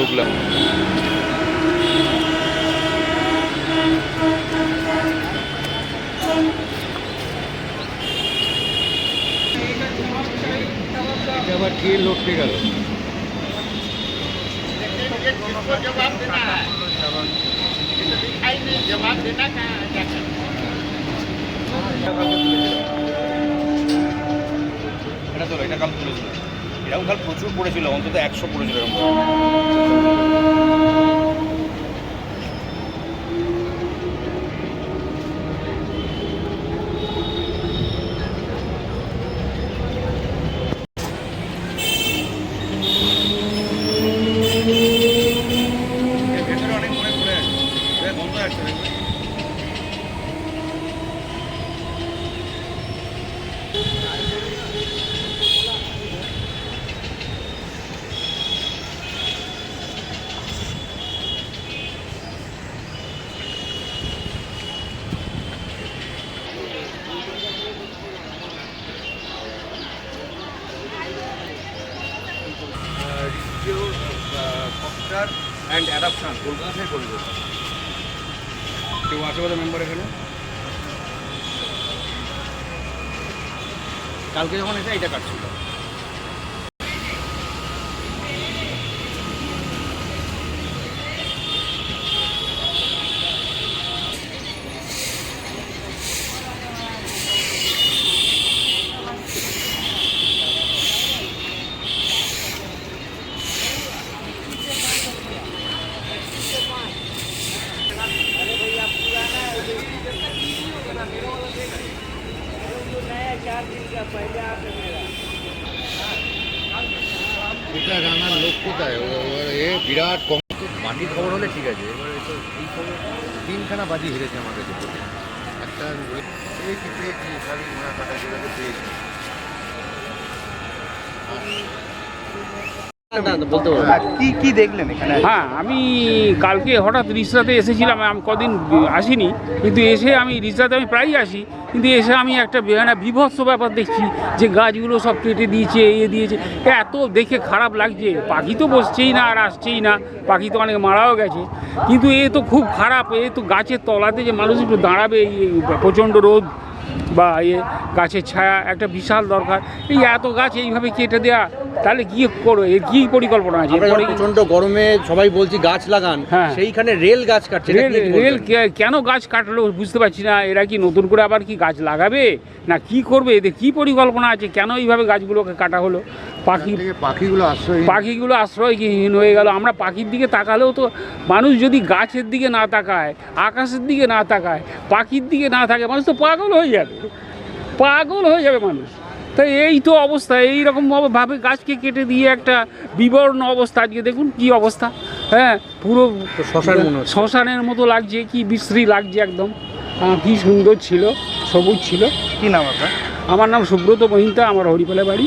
ঢুকলাম। আবার কে লটকে গেল? এটা তো এটা কাল তুলেছিল এরকম কাল প্রচুর পড়েছিল অন্তত একশো পড়েছিল এরকম ভেতরে অনেক মনে পড়ে আছে এবার বন্ধ আছে দেখবে সফটওয়্যার অ্যান্ড অ্যাডাপশান, কলকাতা থেকে করবে কেউ আছে মেম্বার এখানে? কালকে যখন এসে এইটা কাটছিল। এটা রানার লোক কোথায়? এ বিরাট কম বাকির খবর হলে ঠিক আছে। এবারে এই খবর তিনখানা বাজি হেরেছে আমার কাছে। একটা পেয়েছি ঘোড়া কাটা পেয়েছি। কি কি দেখলেন এখানে? হ্যাঁ আমি কালকে হঠাৎ রিসরাতে এসেছিলাম আমি কদিন আসিনি কিন্তু এসে আমি রিসরাতে আমি প্রায়ই আসি কিন্তু এসে আমি একটা বেহানা বিভৎস ব্যাপার দেখছি যে গাছগুলো সব কেটে দিয়েছে ইয়ে দিয়েছে এত দেখে খারাপ লাগছে পাখি তো বসছেই না আর আসছেই না পাখি তো অনেক মারাও গেছে কিন্তু এ তো খুব খারাপ এ তো গাছের তলাতে যে মানুষ একটু দাঁড়াবে এই প্রচণ্ড রোদ বা ইয়ে গাছের ছায়া একটা বিশাল দরকার এই এত গাছ এইভাবে কেটে দেওয়া তাহলে কি করো? এর কি পরিকল্পনা আছে? এরপরে কি- প্রচণ্ড গরমে সবাই বলছি গাছ লাগান হ্যাঁ। সেইখানে রেল গাছ কাটছে এটা রেল কি বলবেন? রেল কে- কেন গাছ কাটলো বুঝতে পারছি না। এরা কি নতুন করে আবার কি গাছ লাগাবে? না কি করবে? এদের কি পরিকল্পনা আছে? কেন এইভাবে গাছগুলোকে কাটা হলো? পাখি থেকে পাখিগুলো আশ্রয় পাখিগুলো আশ্রয়হীন হয়ে গেল? আমরা পাখির দিকে তাকালেও তো মানুষ যদি গাছের দিকে না তাকায় আকাশের দিকে না তাকায় পাখির দিকে না থাকে মানুষ তো পাগল হয়ে যাবে। পাগল হয়ে যাবে মানুষ। তো এই তো অবস্থা এইরকমভাবে গাছকে কেটে দিয়ে একটা বিবর্ণ অবস্থা আজকে। দেখুন কি অবস্থা হ্যাঁ পুরো শ্মশান শ্মশানের মতো লাগছে কি বিশ্রী লাগছে একদম। কি সুন্দর ছিল সবুজ ছিল। কি নাম আপনার? আমার নাম সুব্রত মহিন্তা আমার হরিপালা বাড়ি।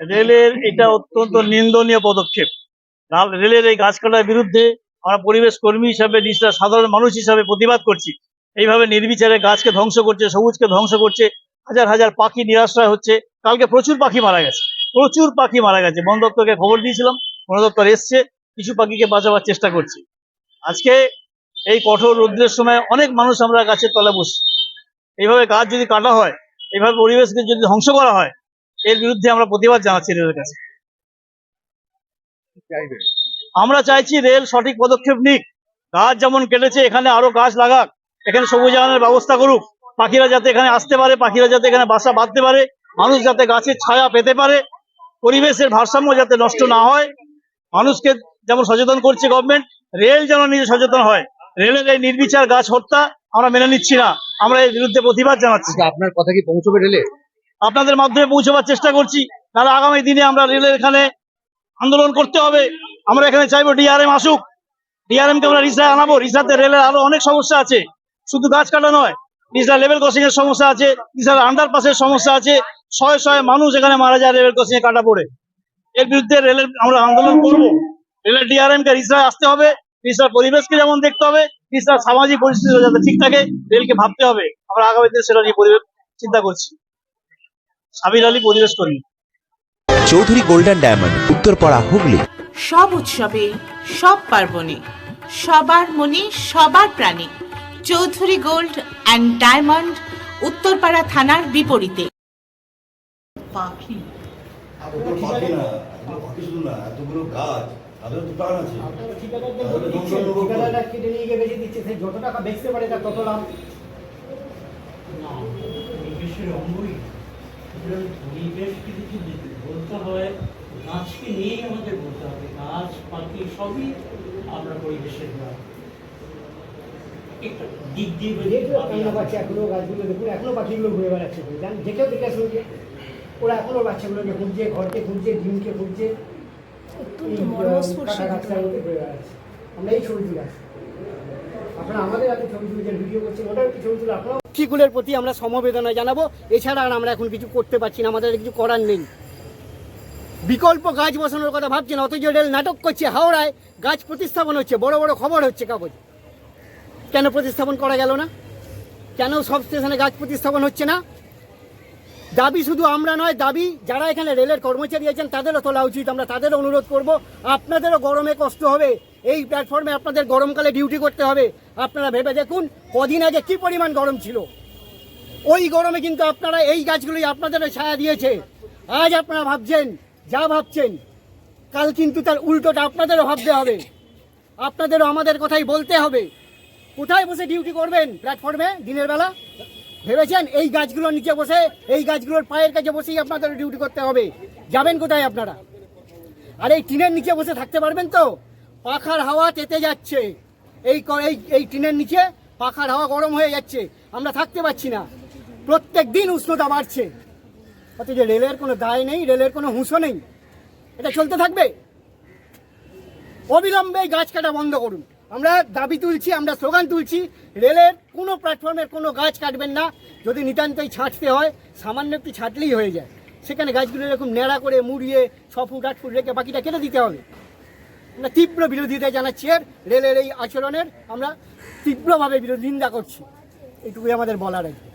রেলের এটা অত্যন্ত নিন্দনীয় পদক্ষেপ। রেলের এই গাছ কাটার বিরুদ্ধে আমরা পরিবেশ কর্মী হিসাবে নিজেরা সাধারণ মানুষ হিসাবে প্রতিবাদ করছি। এইভাবে নির্বিচারে গাছকে ধ্বংস করছে, সবুজকে ধ্বংস করছে, হাজার হাজার পাখি নিরাশ্রয় হচ্ছে। কালকে প্রচুর পাখি মারা গেছে, প্রচুর পাখি মারা গেছে। বন দপ্তরকে খবর দিয়েছিলাম, বন দপ্তর এসছে, কিছু পাখিকে বাঁচাবার চেষ্টা করছি। আজকে এই কঠোর রৌদ্রের সময় অনেক মানুষ আমরা গাছের তলায় বসছি এইভাবে গাছ যদি কাটা হয়, এইভাবে পরিবেশকে যদি ধ্বংস করা হয়, এর বিরুদ্ধে আমরা প্রতিবাদ জানাচ্ছি রেলের কাছে। আমরা চাইছি রেল সঠিক পদক্ষেপ নিক। গাছ যেমন কেটেছে, এখানে আরও গাছ লাগাক। এখানে সবুজায়নের ব্যবস্থা করুক। পাখিরা যাতে এখানে আসতে পারে, পাখিরা যাতে এখানে বাসা বাঁধতে পারে, মানুষ যাতে গাছের ছায়া পেতে পারে, পরিবেশের ভারসাম্য যাতে নষ্ট না হয়। মানুষকে যেমন সচেতন করছে গভর্নমেন্ট রেল যেন নিজে সচেতন হয়। রেলের এই নির্বিচার গাছ হত্যা আমরা মেনে নিচ্ছি না। আমরা এর বিরুদ্ধে প্রতিবাদ জানাচ্ছি। আচ্ছা, আপনার কথা কি পৌঁছবে রেলে? আপনাদের মাধ্যমে পৌঁছবার চেষ্টা করছি। তাহলে আগামী দিনে আমরা রেলের এখানে আন্দোলন করতে হবে। আমরা এখানে চাইব ডিআরএম আসুক। ডিআরএম কে আমরা রিসায় আনাবো। রিসাতে রেলের আরও অনেক সমস্যা আছে। শুধু গাছ কাটা নয় রিসা লেভেল ক্রসিং এর সমস্যা আছে রিসার আন্ডারপাসের সমস্যা আছে। শয়ে শয়ে মানুষ এখানে মারা যায় লেভেল ক্রসিং এ কাটা পড়ে। এর বিরুদ্ধে রেলের আমরা আন্দোলন করব। রেলের ডিআরএম কে রিসায় আসতে হবে রিসার পরিবেশকে যেমন দেখতে হবে রিসার সামাজিক পরিস্থিতি যাতে ঠিক থাকে রেলকে ভাবতে হবে। আমরা আগামী দিনে সেটা নিয়ে পরিবেশ চিন্তা করছি। সাবির আলী পরিবেশ কর্মী। Chowdhury golden diamond Uttarpara Hooghly. সব উৎসবে সব পার্বণে সবার মনে সবার প্রাণে Chowdhury gold and diamond Uttarpara থানার বিপরীতে। পাখি। পাখি না শুধু না এতগুলো গাছ। তাদের তো প্রাণ আছে। কেটে নিয়ে গিয়ে বেঁচে দিচ্ছে সেই যত টাকা বেচতে পারে তার তত লাভ। পরিবেশের অঙ্গই সুতরাং পরিবেশকে যদি বলতে হয় গাছকে নিয়েই আমাদের বলতে হবে গাছ পাখি সবই আমরা পরিবেশের ভাগ একটা দিক দিয়ে কান্না পাচ্ছে এখনও গাছগুলো দেখুন এখনও পাখিগুলো ঘুরে বেড়াচ্ছে। দেখেও দেখে শুনছে। ওরা এখনও বাচ্চাগুলোকে খুঁজছে ঘরকে খুঁজছে ডিমকে খুঁজছে। বেড়াচ্ছে আমরা এই ছবি তুলে আপনারা আমাদের হাতে ছবি তুলেছেন ভিডিও করছেন ওটাও একটু ছবি তুলে আপনারাও পক্ষীগুলোর প্রতি আমরা সমবেদনা জানাব? এছাড়া আর আমরা এখন কিছু করতে পারছি না আমাদের কিছু করার নেই। বিকল্প গাছ বসানোর কথা ভাবছি না অথচ রেল নাটক করছে হাওড়ায় গাছ প্রতিস্থাপন হচ্ছে বড় বড় খবর হচ্ছে কাগজ। কেন প্রতিস্থাপন করা গেল না? কেন সব স্টেশনে গাছ প্রতিস্থাপন হচ্ছে না? দাবি শুধু আমরা নয়, দাবি যারা এখানে রেলের কর্মচারী আছেন, তাদেরও তোলা উচিত। আমরা তাদেরও অনুরোধ করব, আপনাদেরও গরমে কষ্ট হবে। এই প্ল্যাটফর্মে আপনাদের গরমকালে ডিউটি করতে হবে। আপনারা ভেবে দেখুন, কদিন আগে কি পরিমাণ গরম ছিল। ওই গরমে কিন্তু আপনারা এই গাছগুলোই আপনাদেরও ছায়া দিয়েছে। আজ আপনারা ভাবছেন, যা ভাবছেন, কাল কিন্তু তার উল্টোটা আপনাদেরও ভাবতে হবে। আপনাদেরও আমাদের কথাই বলতে হবে। কোথায় বসে ডিউটি করবেন প্ল্যাটফর্মে দিনের বেলা? ভেবেছেন এই গাছগুলোর নিচে বসে, এই গাছগুলোর পায়ের কাছে বসেই আপনাদের ডিউটি করতে হবে। যাবেন কোথায় আপনারা? আর এই টিনের নিচে বসে থাকতে পারবেন তো? পাখার হাওয়া তেতে যাচ্ছে। এই এই টিনের নিচে পাখার হাওয়া গরম হয়ে যাচ্ছে। আমরা থাকতে পারছি না। প্রত্যেক দিন উষ্ণতা বাড়ছে। অথচ রেলের কোনো দায় নেই, রেলের কোনো হুঁশো নেই। এটা চলতে থাকবে? অবিলম্বে গাছ কাটা বন্ধ করুন। আমরা দাবি তুলছি, আমরা স্লোগান তুলছি, রেলের কোনো প্ল্যাটফর্মের কোনো গাছ কাটবেন না। যদি নিতান্তই ছাঁটতে হয়, সামান্য একটু ছাঁটলেই হয়ে যায়। সেখানে গাছগুলো এরকম ন্যাড়া করে মুড়িয়ে ছ ফুট, আট ফুট রেখে বাকিটা কেটে দিতে হবে। আমরা তীব্র বিরোধিতা জানাচ্ছি এর রেলের এই আচরণের আমরা তীব্রভাবে বিরোধী, নিন্দা করছি। এটুকুই আমাদের বলার আছে।